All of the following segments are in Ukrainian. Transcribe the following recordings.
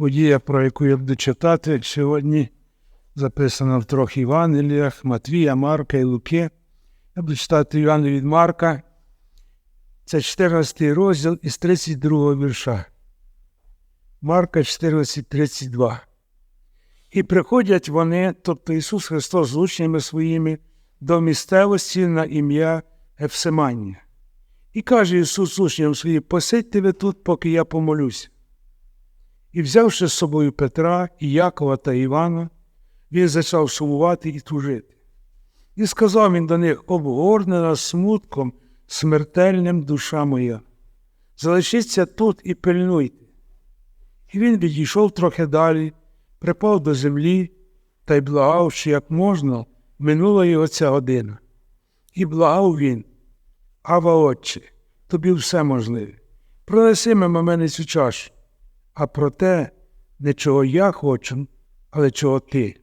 подія, про яку я буду читати сьогодні, записана в трьох Євангеліях Матвія, Марка і Луки. Я буду читати Івана від Марка. Це 14 розділ із 32 вірша. Марка 14, 32. І приходять вони, тобто Ісус Христос з учнями своїми, до місцевості на ім'я Ефсиманія. І каже Ісус учням своїм, посидьте ви тут, поки я помолюся. І взявши з собою Петра, і Якова та Івана, він почав сумувати і тужити. І сказав він до них, обгорнена смутком смертельним душа моя. Залишіться тут і пильнуйте. І він відійшов трохи далі, припав до землі та й благав, що як можна, минула його ця година. І благав він, Ава Отче, тобі все можливе. Пронеси мимо мене цю чашу, а проте не чого я хочу, але чого ти.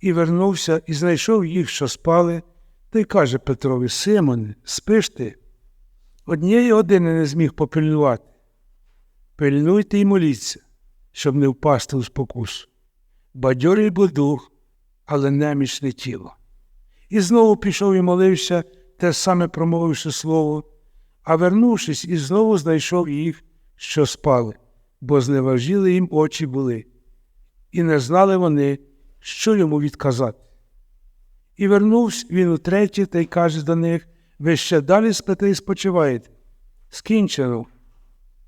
І вернувся і знайшов їх, що спали, та й каже Петрові Симоне, спиш ти? Однієї години не зміг попильнувати. Пильнуйте і моліться, щоб не впасти у спокусу. Бадьорий бо дух, але немічне тіло. І знову пішов і молився, те саме промовивши слово, а вернувшись, і знову знайшов їх, що спали, бо зневажили їм очі були, і не знали вони, що йому відказати. І вернувся він утретє та й каже до них ви ще далі спите і спочиваєте. Скінчено.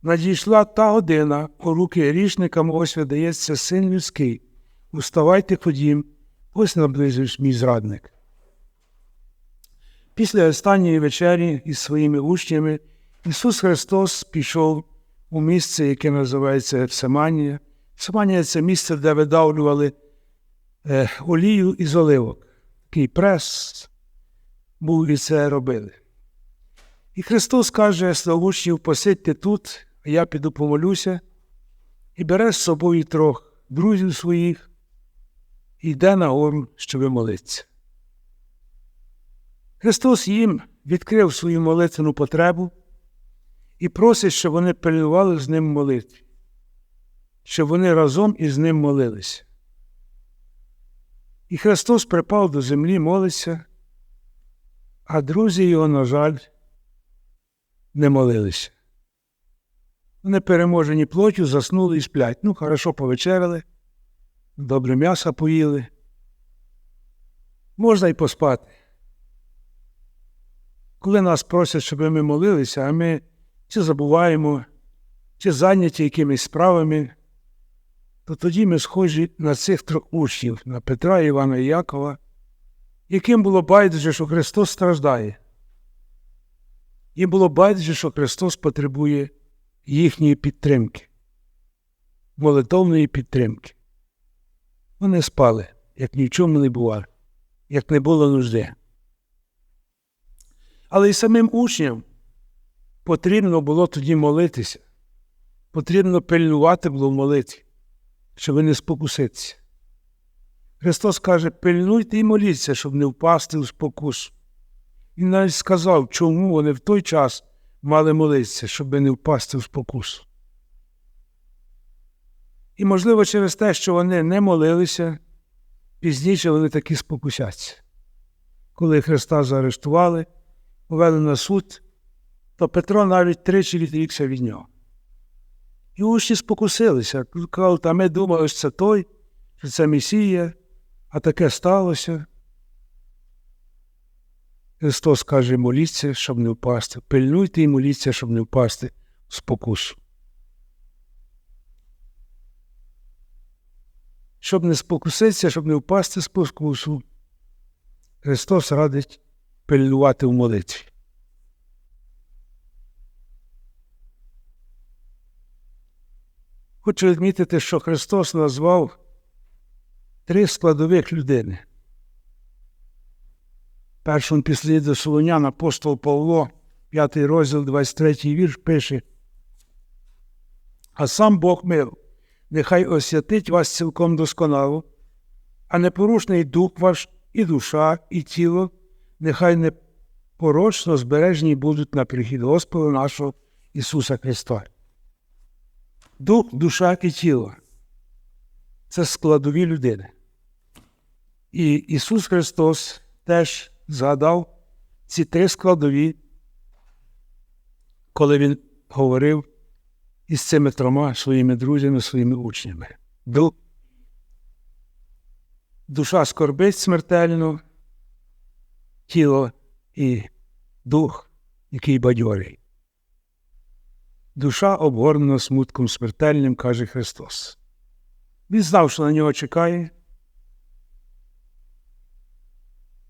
Надійшла та година, у руки грішникам ось видається син людський. Уставайте ходім, ось наблизився мій зрадник. Після останньої вечері із своїми учнями Ісус Христос пішов у місце, яке називається Ефсиманія. Ефсиманія – це місце, де видавлювали е, олію із оливок. Такий прес був і це робили. І Христос каже до учнів, посидьте тут, а я піду помолюся, і бере з собою трьох друзів своїх і йде на гору, щоб молитися. Христос їм відкрив свою молитвену потребу і просить, щоб вони пильнували з ним молитві, щоб вони разом із ним молилися. І Христос припав до землі, молиться, а друзі його, на жаль, не молилися. Вони переможені плотю, заснули і сплять. Ну, хорошо повечеряли, добре м'ясо поїли. Можна й поспати. Коли нас просять, щоб ми молилися, а ми чи забуваємо, чи зайняті якимись справами, то тоді ми схожі на цих трьох учнів, на Петра, Івана і Якова, яким було байдуже, що Христос страждає. Їм було байдуже, що Христос потребує їхньої підтримки, молитовної підтримки. Вони спали, як ні в чому не бувало, як не було нужди. Але й самим учням потрібно було тоді молитися, потрібно пильнувати було в молитві, щоб не спокуситися. Христос каже, пильнуйте і моліться, щоб не впасти у спокусу. Він навіть сказав, чому вони в той час мали молитися, щоб не впасти в спокусу. І, можливо, через те, що вони не молилися, пізніше вони таки спокусяться. Коли Христа заарештували, повели на суд, то Петро навіть тричі відрікся від нього. І учні спокусилися, казали, а ми думали, що це той, що це Месія, а таке сталося. Христос каже, моліться, щоб не впасти. Пильнуйте і моліться, щоб не впасти в спокусу. Щоб не спокуситися, щоб не впасти з спокусу, Христос радить пильнувати в молитві. Хочу відмітити, що Христос назвав три складових людини. Першому післі до Солонян апостол Павло, 5 розділ, 23 вірш, пише. А сам Бог мив, нехай освятить вас цілком досконало, а непорушний дух ваш, і душа, і тіло, нехай непорочно збережені будуть на прихід Господа нашого Ісуса Христа. Дух, душа і тіло. це складові людини. І Ісус Христос теж згадав ці три складові, коли Він говорив із цими трьома своїми друзями, своїми учнями. Ду- Душа скорбить смертельно, тіло і дух, який бадьорий. Душа обгорнена смутком смертельним, каже Христос. Він знав, що на нього чекає.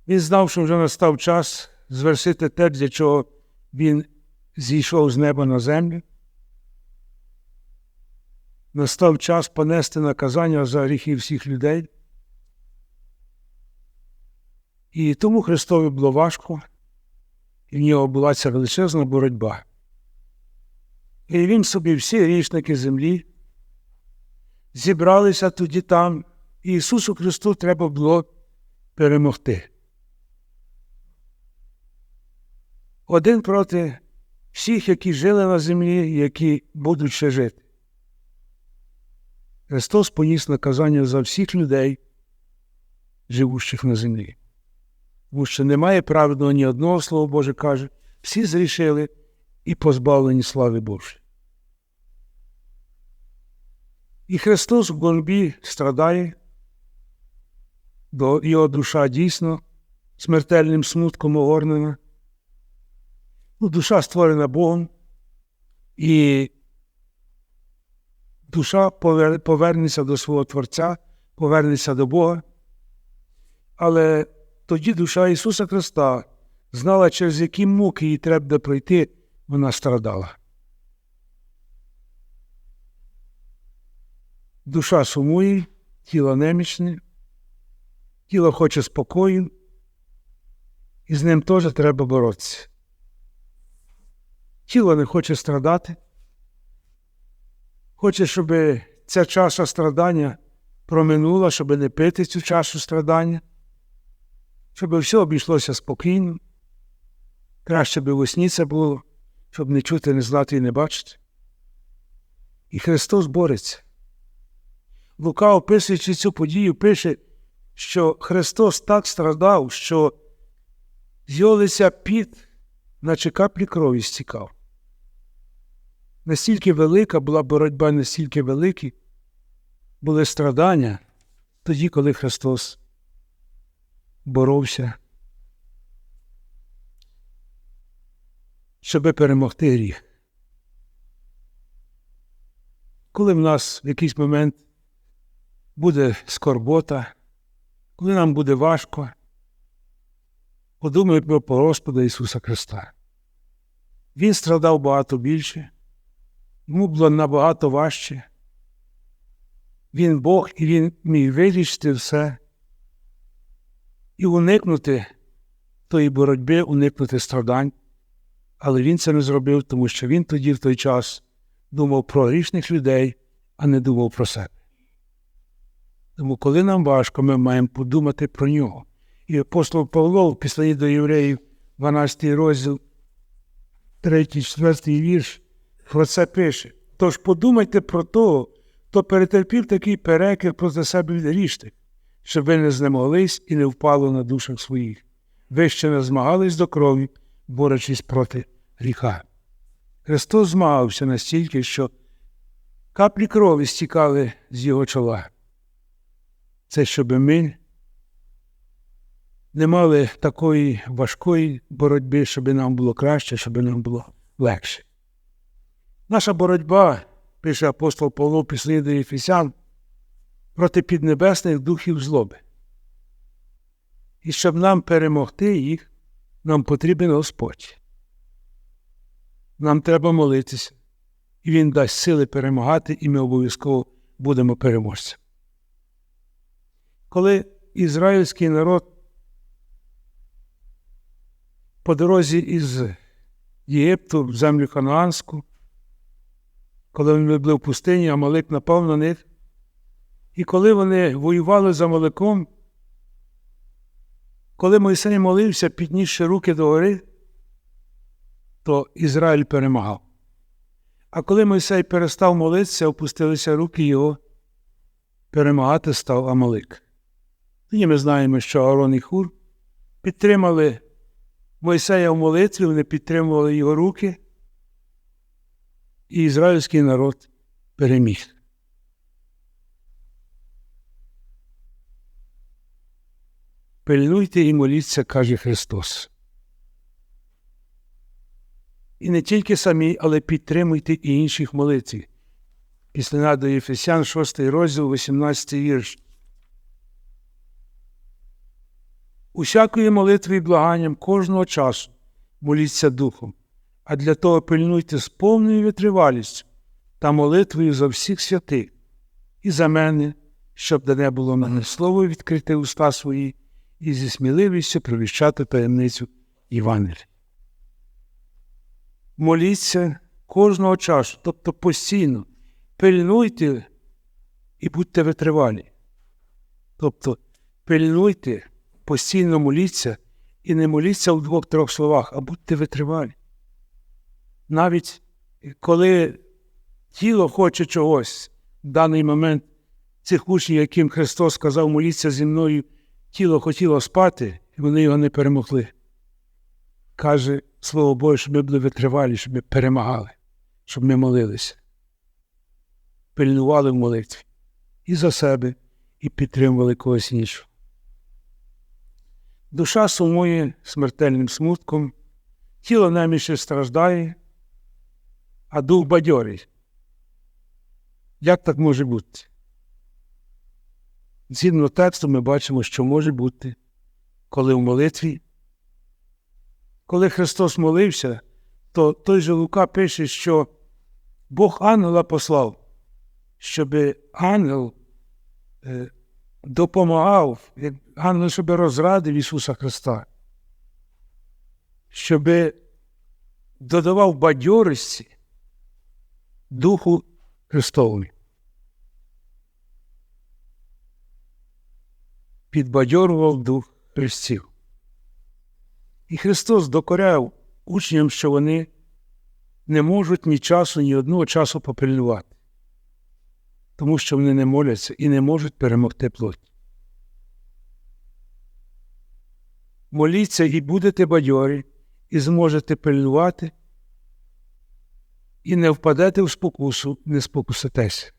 Він знав, що вже настав час звершити те, для чого він зійшов з неба на землю. Настав час понести наказання за гріхи всіх людей. І тому Христові було важко, і в нього була ця величезна боротьба. І він собі всі грішники землі зібралися тоді там, і Ісусу Христу треба було перемогти. Один проти всіх, які жили на землі, які будуть ще жити. Христос поніс наказання за всіх людей, живущих на землі. Тому що немає праведного ні одного слова Боже каже, всі зрішили і позбавлені слави Божої. І Христос в боротьбі страдає, бо його душа дійсно смертельним смутком огорнена. Ну, душа створена Богом, і душа повернеться до свого Творця, повернеться до Бога. Але тоді душа Ісуса Христа знала, через які муки їй треба пройти, вона страдала. Душа сумує, тіло немічне, тіло хоче спокою, і з ним теж треба боротися. Тіло не хоче страдати, хоче, щоб ця чаша страдання проминула, щоб не пити цю чашу страдання, щоб все обійшлося спокійно. Краще би у сні це було, щоб не чути, не знати і не бачити. І Христос бореться. Лука, описуючи цю подію, пише, що Христос так страдав, що з його лиця піт, наче каплі крові стікав. Настільки велика була боротьба, настільки великі були страдання тоді, коли Христос боровся, щоби перемогти гріх. Коли в нас в якийсь момент буде скорбота, коли нам буде важко, подумаємо про Господа Ісуса Христа. Він страдав багато більше, йому було набагато важче. Він Бог і Він міг вирішити все і уникнути тої боротьби, уникнути страдань. Але він це не зробив, тому що він тоді в той час думав про грішних людей, а не думав про себе. Тому, коли нам важко, ми маємо подумати про нього. І апостол Павло в післанні до євреїв, 12 розділ, 3, 4 вірш, про це пише. Тож подумайте про того, хто перетерпів такий перекір проти себе від грішних, щоб ви не знемоглись і не впали на душах своїх. Ви ще не змагались до крові, борючись проти гріха. Христос змагався настільки, що каплі крові стікали з його чола. Це щоб ми не мали такої важкої боротьби, щоб нам було краще, щоб нам було легше. Наша боротьба, пише апостол Павло після до Ефесян, проти піднебесних духів злоби. І щоб нам перемогти їх, нам потрібен Господь. Нам треба молитися, і Він дасть сили перемагати, і ми обов'язково будемо переможцями. Коли ізраїльський народ по дорозі із Єгипту в землю Ханаанську, коли вони були в пустині, Амалик напав на них, і коли вони воювали за Амаликом, коли Мойсей молився, піднісши руки до гори, то Ізраїль перемагав. А коли Мойсей перестав молитися, опустилися руки його, перемагати став Амалик. Тоді ми знаємо, що Аарон і Хур підтримали Мойсея в молитві, вони підтримували його руки, і ізраїльський народ переміг. Пильнуйте і моліться, каже Христос. І не тільки самі, але підтримуйте і інших молитві. Після до Єфесян, 6 розділ, 18 вірш. Усякої молитви і благанням кожного часу моліться Духом, а для того пильнуйте з повною витривалістю та молитвою за всіх святих і за мене, щоб дане було мене слово відкрити уста свої і зі сміливістю провіщати таємницю Євангелія. Моліться кожного часу, тобто постійно, пильнуйте і будьте витривалі. Тобто пильнуйте, постійно моліться і не моліться в двох-трьох словах, а будьте витривалі. Навіть коли тіло хоче чогось в даний момент цих учнів, яким Христос сказав, моліться зі мною, тіло хотіло спати, і вони його не перемогли. Каже Слово Боже, щоб ми були витривалі, щоб ми перемагали, щоб ми молилися, пильнували в молитві і за себе, і підтримували когось іншого. Душа сумує смертельним смутком, тіло неміше страждає, а дух бадьорий. Як так може бути? Згідно тексту, ми бачимо, що може бути, коли в молитві, коли Христос молився, то той же Лука пише, що Бог ангела послав, щоб ангел е, допомагав, ангел, щоб розрадив Ісуса Христа, щоб додавав бадьорості Духу Христовому. Підбадьорував дух Христів. І Христос докоряв учням, що вони не можуть ні часу, ні одного часу попильнувати, тому що вони не моляться і не можуть перемогти плоть. Моліться і будете бадьорі, і зможете пильнувати, і не впадете в спокусу, не спокуситеся.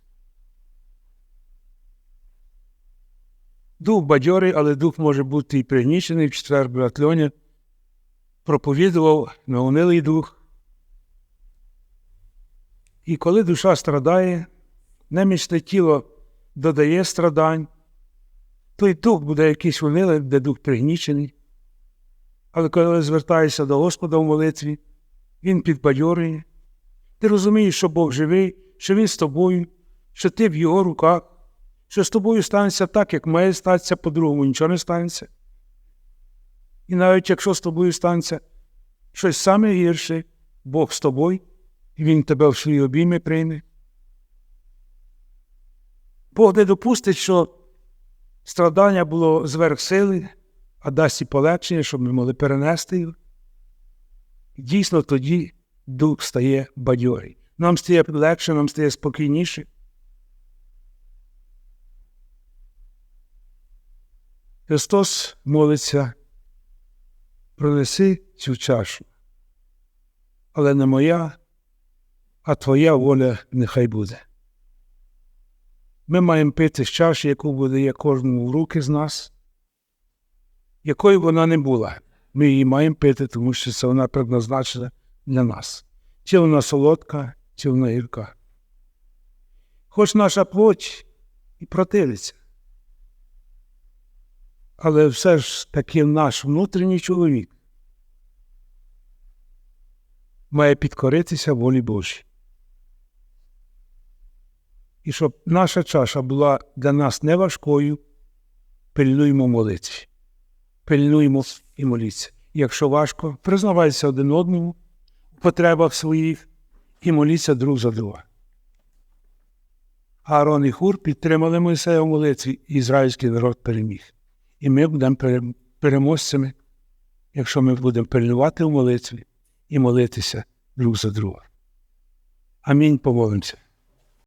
Дух бадьорий, але дух може бути і пригнічений в четвер брат Льоня проповідував наунилий дух. І коли душа страдає, немічне тіло додає страдань, той дух буде якийсь унилий, де дух пригнічений. Але коли звертаєшся до Господа в молитві, Він підбадьорює. Ти розумієш, що Бог живий, що Він з тобою, що ти в Його руках, що з тобою станеться так, як має статися, по-другому нічого не станеться. І навіть якщо з тобою станеться щось саме гірше, Бог з тобою, і Він тебе в свої обійми прийме. Бог не допустить, що страдання було зверх сили, а дасть і полегшення, щоб ми могли перенести його. Дійсно тоді дух стає бадьорий. Нам стає легше, нам стає спокійніше. Христос молиться, пронеси цю чашу, але не моя, а Твоя воля нехай буде. Ми маємо пити з чаші, яку буде кожному в руки з нас, якою вона не була. Ми її маємо пити, тому що це вона предназначена для нас. Чи вона солодка, чи вона гірка. Хоч наша плоть і противиться. Але все ж таки наш внутрішній чоловік має підкоритися волі Божій. І щоб наша чаша була для нас не важкою, пильнуємо молитві, пильнуємо і моліться. Якщо важко, признавайся один одному в потребах своїх і моліться друг за друга. Аарон і Хур підтримали Мойсея в молитві, і ізраїльський народ переміг. І ми будемо переможцями, якщо ми будемо перенувати в молитві і молитися друг за друга. Амінь помолимося.